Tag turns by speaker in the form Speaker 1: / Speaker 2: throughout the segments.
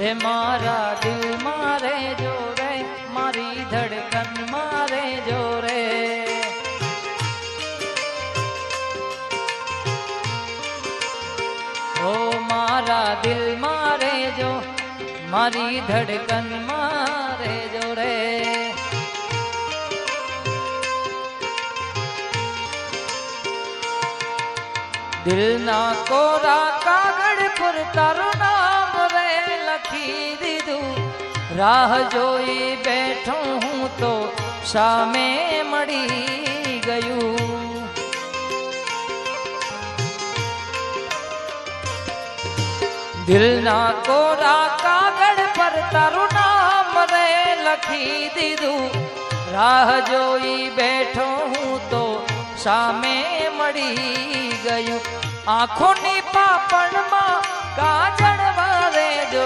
Speaker 1: રે મારા દિલ મારે જો રે મારી ધડકન મારે જો રે ઓ મારા દિલ મારે જો મારી ધડકન મારે જો રે દિલના કોરા કાગળ પર તારું નામ રે લખી દીધું રાહ જોઈ બેઠો હું તો સામે મળી ગયું દિલના કોરા કાગળ પર તારું નામ રે લખી દીધું રાહ જોઈ બેઠો હું તો સામે મળી ગયું આંખોની પાપણમાં કાજળ વાવે જો.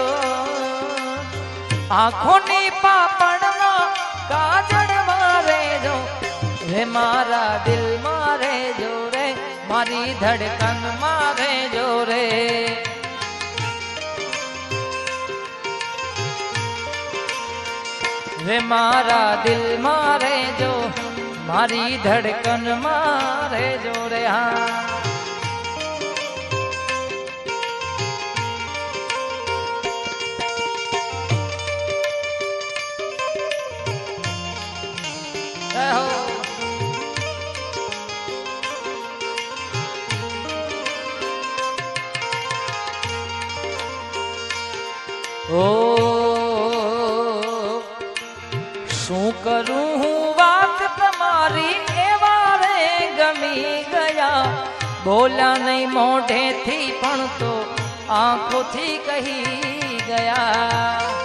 Speaker 1: આંખોની પાપણમાં કાજળ વાવે જો. રે મારા દિલ મારે જો રે, મારી ધડકન મારે જો રે. રે મારા દિલ મારે જો મારી ધડકન મારે જો રે. હા. ઓ શું કરું હું વાત તમારી એવા રે ગમી ગયા બોલ્યા નહીં મોઢેથી પણ તો આંખોથી કહી ગયા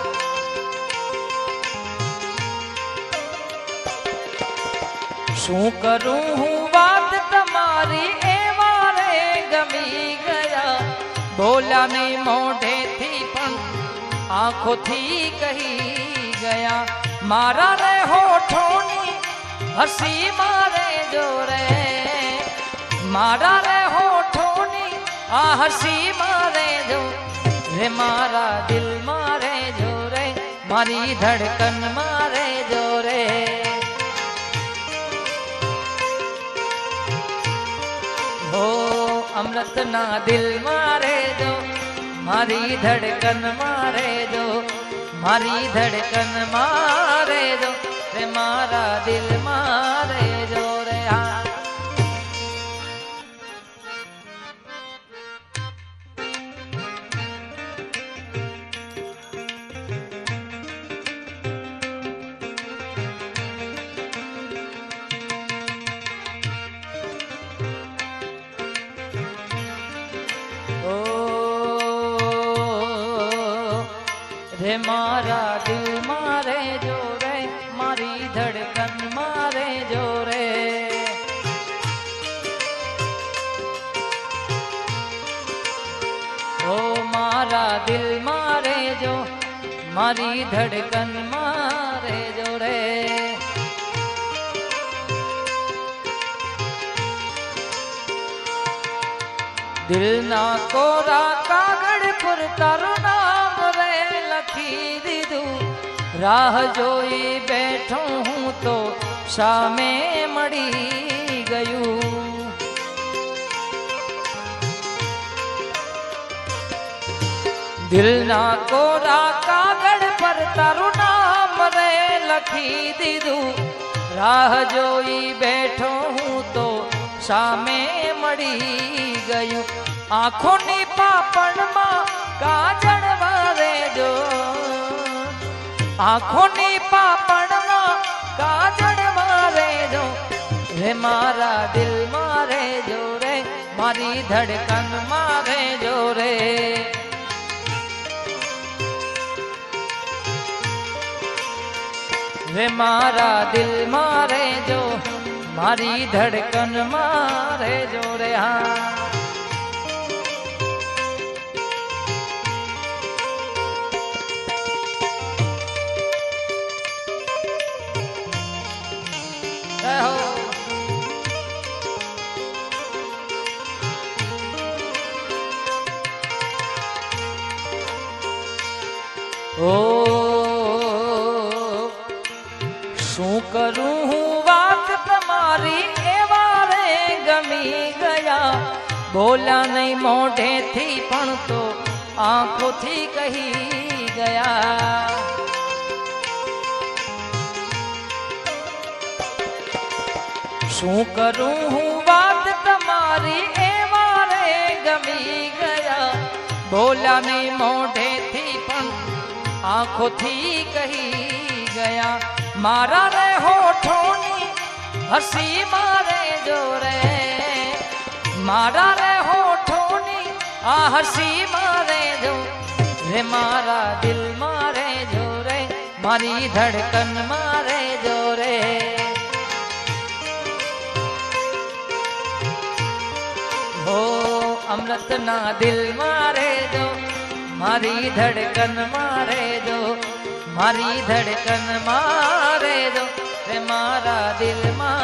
Speaker 1: શું કરું હું વાત તમારી એવા રે ગમી ગયા બોલ્યા નહીં મોઢેથી પણ આંખોથી કહી ગયા મારા રે હોઠોની હસી મારે જોરે મારા રે હોઠોની આ હસી મારે જો રે મારા દિલ મારે જોરે મારી ધડકન મારે જોરે હો અમૃતના દિલ મારે જો મારી ધડકન મારે જો મારી ધડકન મારે જો રે મારા દિલ મારે રે મારા દિલ મારે જો રે મારી ધડકન મારે જો રે ઓ મારા દિલ મારે જો મારી ધડકન મારે જો રે દિલના કોરા કાગળ પર તારું નામ રે લખી દીધું રાહ જોઈ બેઠો હું તો સામે મળી ગયું દિલના કોરા કાગળ પર તારું નામ રે લખી દીધું રાહ જોઈ બેઠો હું તો સામે મળી ગયું. આંખોની પાપણમાં કાજળ વારે જો આંખોની પાપણમાં કાજળ મારે જો રે મારા દિલ મારે જો રે, મારી ધડકન મારે જો રે. રે મારા દિલ મારે જો મારી ધડકન મારે જો રે હા રહો. બોલ્યા નહીં મોઢેથી પણ તો આંખોથી કહી ગયા શું કરું હું વાત તમારી એવા રે ગમી ગયા બોલ્યા નહીં મોઢેથી પણ આંખોથી કહી ગયા મારા રે હોઠોની હસી મારે જોરે મારા રે હોઠોની આ હસી મારે જો રે મારા દિલ મારે જોરે મારી ધડકન મારે જોરે હો અમૃતના દિલ મારે જો મારી ધડકન મારે જો મારી ધડકન મારે જો રે મારા દિલમાં